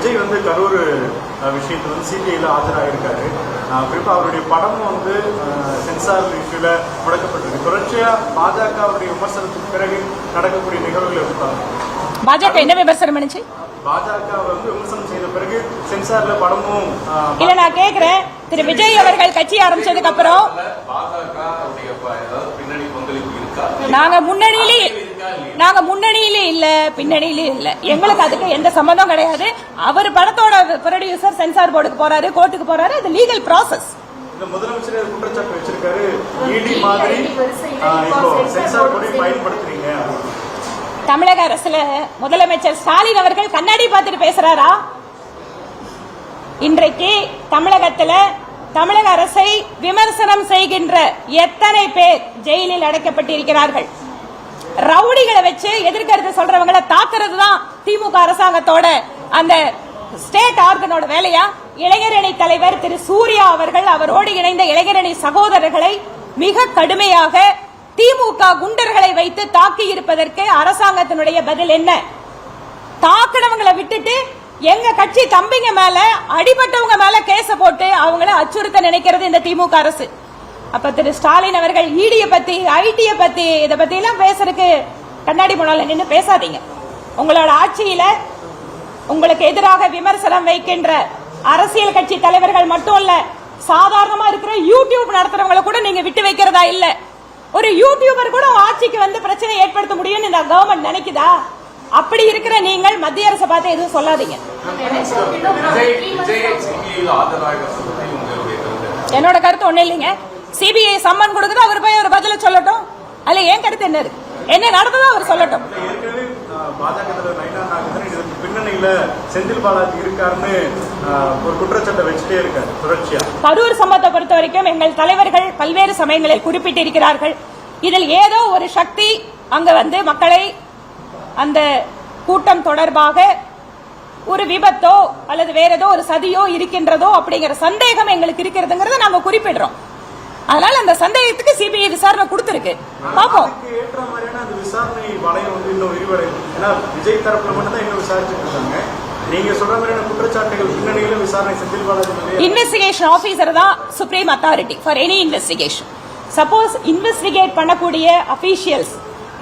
விஜய் வந்து கரூர் விஷயத்துல வந்து சிபிஐல ஆஜராகிருக்காரு அஹ், குறிப்பா அவருடைய படமும் வந்து சென்சார் இஷ்யூல முடக்கப்பட்டிருக்கு தொடர்ச்சியா பாஜகவுடைய விமர்சனத்துக்கு பிறகு நடக்கக்கூடிய நிகழ்வுகள் இருப்பாங்க பாஜக என்ன விமர்சனம் பண்ணுச்சு பாஜக வந்து விமர்சனம் செய்த பிறகு சென்சார்ல படமும் இல்ல நான் கேக்குறேன். திரு. விஜய் அவர்கள் கட்சி ஆரம்பிச்சதுக்கு அப்புறம் பாஜக பின்னணி பங்களிப்பு இருக்கா? நாங்க முன்னணியிலே நாங்க முன்னணியிலே இல்ல பின்னணியிலே இல்ல. எங்களுக்கு அதுக்கு எந்த சம்மந்தம் கிடையாது. அவர் படத்தோட ப்ரொடியூசர் சென்சார் போர்டுக்கு போறாரு கோர்ட்டுக்கு போறாரு அது லீகல் ப்ராசஸ் இந்த முதலமைச்சர் குற்றச்சாட்டு வச்சிருக்காரு. இடி மாதிரி அஹ், இப்போ சென்சார் கொடி பயன்படுத்துறீங்க. தமிழக அரசுல முதலமைச்சர் ஸ்டாலின் அவர்கள் கண்ணாடி பார்த்துட்டு பேசுறாரா? இன்றைக்கு தமிழகத்துல தமிழக அரசை விமர்சனம் செய்கின்ற எத்தனை பேர் ஜெயிலில் அடைக்கப்பட்டிருக்கிறார்கள்? ரவுடிகளை வச்சு எதிர்கருத்து சொல்றவங்களை தாக்குறது தான் திமுக அரசாங்கத்தோட அந்த ஸ்டேட் ஆர்கனோட வேலையா? இளைஞரணி தலைவர் திரு சூர்யா அவர்கள் அவரோடு இணைந்த இளைஞரணி சகோதரர்களை மிக கடுமையாக திமுக குண்டர்களை வைத்து தாக்கி இருப்பதற்கு அரசாங்கத்தினுடைய பதில் என்ன? தாக்குனவங்களை விட்டுட்டு எங்க கட்சி தம்பிங்க மேல அடிபட்டவங்க மேல கேச போட்டு அவங்கள அச்சுறுத்த நினைக்கிறது இந்த திமுக அரசு. அப்ப திரு ஸ்டாலின் அவர்கள் ஈடிய பத்தி ஐடிய பத்தி இதை பத்தி எல்லாம் பேசுறதுக்கு கண்ணாடி முன்னால நின்று பேசாதீங்க உங்களோட ஆட்சியில உங்களுக்கு எதிராக விமர்சனம் வைக்கின்ற அரசியல் கட்சி தலைவர்கள் மட்டும் இல்ல சாதாரணமா இருக்கிற யூடியூப் நடத்துறவங்களை கூட நீங்க விட்டு வைக்கிறதா இல்ல ஒரு யூடியூபர் கூட ஆட்சிக்கு வந்து பிரச்சனை ஏற்படுத்த முடியும்னு இந்த கவர்மெண்ட் நினைக்குதா அப்படி இருக்கிற நீங்கள் மத்திய அரசை பார்த்து எதுவும் சொல்லாதீங்க என்னோட கருத்து ஒண்ணு இல்லைங்க சிபிஐ சம்மன் கொடுக்குது அவர் போய் ஒரு பதில சொல்லட்டும். அதுல ஏன் கருத்து என்ன இருக்கு என்ன நடந்ததோ அவர் சொல்லட்டும். ஏற்கனவே அஹ், பாஜக தலைவர் நயினா நாகேந்திரன் இதுக்கு பின்னணியில செந்தில் பாலாஜி இருக்காருன்னு அஹ், ஒரு குற்றச்சாட்டை வச்சுட்டே இருக்காரு தொடர்ச்சியா. கரூர் சம்பவத்தை பொறுத்த வரைக்கும் எங்கள் தலைவர்கள் பல்வேறு சமயங்களில் குறிப்பிட்டிருக்கிறார்கள். இதில் ஏதோ ஒரு சக்தி அங்க வந்து மக்களை அந்த கூட்டம் தொடர்பாக ஒரு விபத்தோ அல்லது வேற ஏதோ ஒரு சதியோ இருக்கின்றதோ அப்படிங்கிற சந்தேகம் எங்களுக்கு இருக்கிறதுங்கிறத நாங்க குறிப்பிடுறோம். அதனால அந்த சந்தேகத்துக்கு சிபிஐ விசாரணை கொடுத்திருக்கு. பாப்போம். அதுக்கு ஏற்ற மாதிரியான அந்த விசாரணை வளையம் வந்து இன்னும் விரிவடையும் ஏன்னா விஜய் தரப்புல மட்டும் தான் இன்னும் விசாரிச்சுட்டு இருக்காங்க. நீங்க சொல்ற மாதிரியான குற்றச்சாட்டுகள் பின்னணியில விசாரணை செந்தில் பாலாஜி மேலே இன்வெஸ்டிகேஷன் ஆபீசர் தான் supreme authority for any investigation suppose investigate பண்ணக்கூடிய அபிஷியல்ஸ்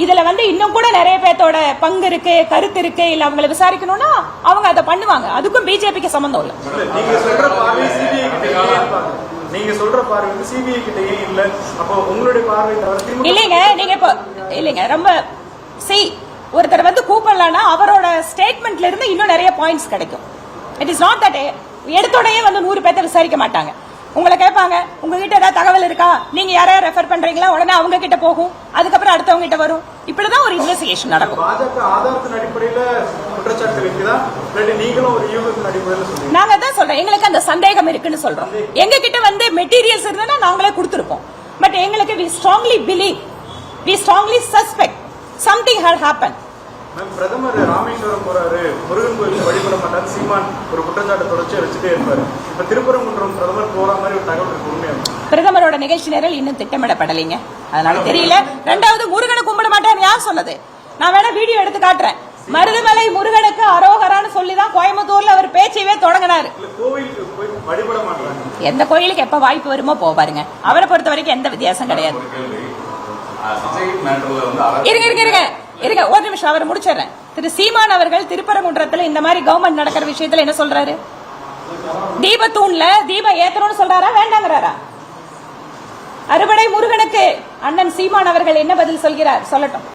இதுல வந்து இன்னும் கூட நிறைய பேர்த்தோட பங்கு இருக்கு கருத்து இருக்கு இல்ல அவங்கள விசாரிக்கணும்னா அவங்க அதை பண்ணுவாங்க. அதுக்கும் பிஜேபிக்கு சம்பந்தம் இல்ல. இல்ல, நீங்க சொல்ற பார்வை வந்து சிபிஐ கிட்ட ஏன் இல்ல. அப்போ உங்களுடைய பார்வை தவிர இல்லைங்க நீங்க இப்போ இல்லைங்க ரொம்ப சி ஒருத்தர் வந்து கூப்பிடலாம்னா அவரோட ஸ்டேட்மெண்ட்ல இருந்து இன்னும் நிறைய பாயிண்ட்ஸ் கிடைக்கும். இட் இஸ் நாட் தட் எடுத்தோடனே வந்து நூறு பேர்த்த விசாரிக்க மாட்டாங்க. உங்களை கேட்பாங்க. உங்ககிட்ட ஏதாவது தகவல் இருக்கா? நீங்க யாரையா ரெஃபர் பண்றீங்களா? உடனே அவங்க கிட்ட போகும். அதுக்கப்புறம் அடுத்தவங்க கிட்ட வரும். இப்படிதான் ஒரு இன்வெஸ்டிகேஷன் நடக்கும். நாங்க தான் சொல்றோம். எங்களுக்கு அந்த சந்தேகம் இருக்குன்னு சொல்றோம். எங்க கிட்ட வந்து மெட்டீரியல்ஸ் இருந்தா நாங்களே கொடுத்துருப்போம். பட் எங்களுக்கு we strongly believe we strongly suspect something had happen ma'am பிரதமர் ராமேஸ்வரம் போறாரு. முருகன் கோயிலுக்கு வழிபட மாட்டார். சீமான் ஒரு குற்றச்சாட்டு தொடர்ச்சியா வச்சுட்டே இருப்பாரு. இப்ப திருப்பரங்குன்றம் பிரதமர் போற மாதிரி ஒரு தகவல் இருக்கு உண்மையா பிரதமரோட நிகழ்ச்சி நேரம் இன்னும் திட்டமிடப்படலைங்க. அதனால தெரியல. ரெண்டாவது முருகனை கும்பிட மாட்டேன்னு யார் சொன்னது? நான் வேணா வீடியோ எடுத்து காட்டுறேன். மருதமலை முருகனுக்கு அரோகரான்னு சொல்லி தான் கோயம்புத்தூர்ல அவர் பேச்சையே தொடங்கினாரு. இல்ல கோவிலுக்கு போய் வழிபட மாட்டாங்க எந்த கோயிலுக்கு எப்ப வாய்ப்பு வருமோ போ பாருங்க அவரை பொறுத்த வரைக்கும் எந்த வித்தியாசம் கிடையாது. இருங்க இருங்க இருங்க. இருக்க ஒரு நிமிஷம் அவர் முடிச்சிடுறேன். திரு சீமான் அவர்கள் திருப்பரங்குன்றத்தில் இந்த மாதிரி கவர்மெண்ட் நடக்கிற விஷயத்துல என்ன சொல்றாரு? தீபத்தூண்ல தீபம் ஏத்தணும்னு சொல்றாரா வேண்டாங்கிறாரா? அறுபடை முருகனுக்கு அண்ணன் சீமான் அவர்கள் என்ன பதில் சொல்கிறார்? சொல்லட்டும்.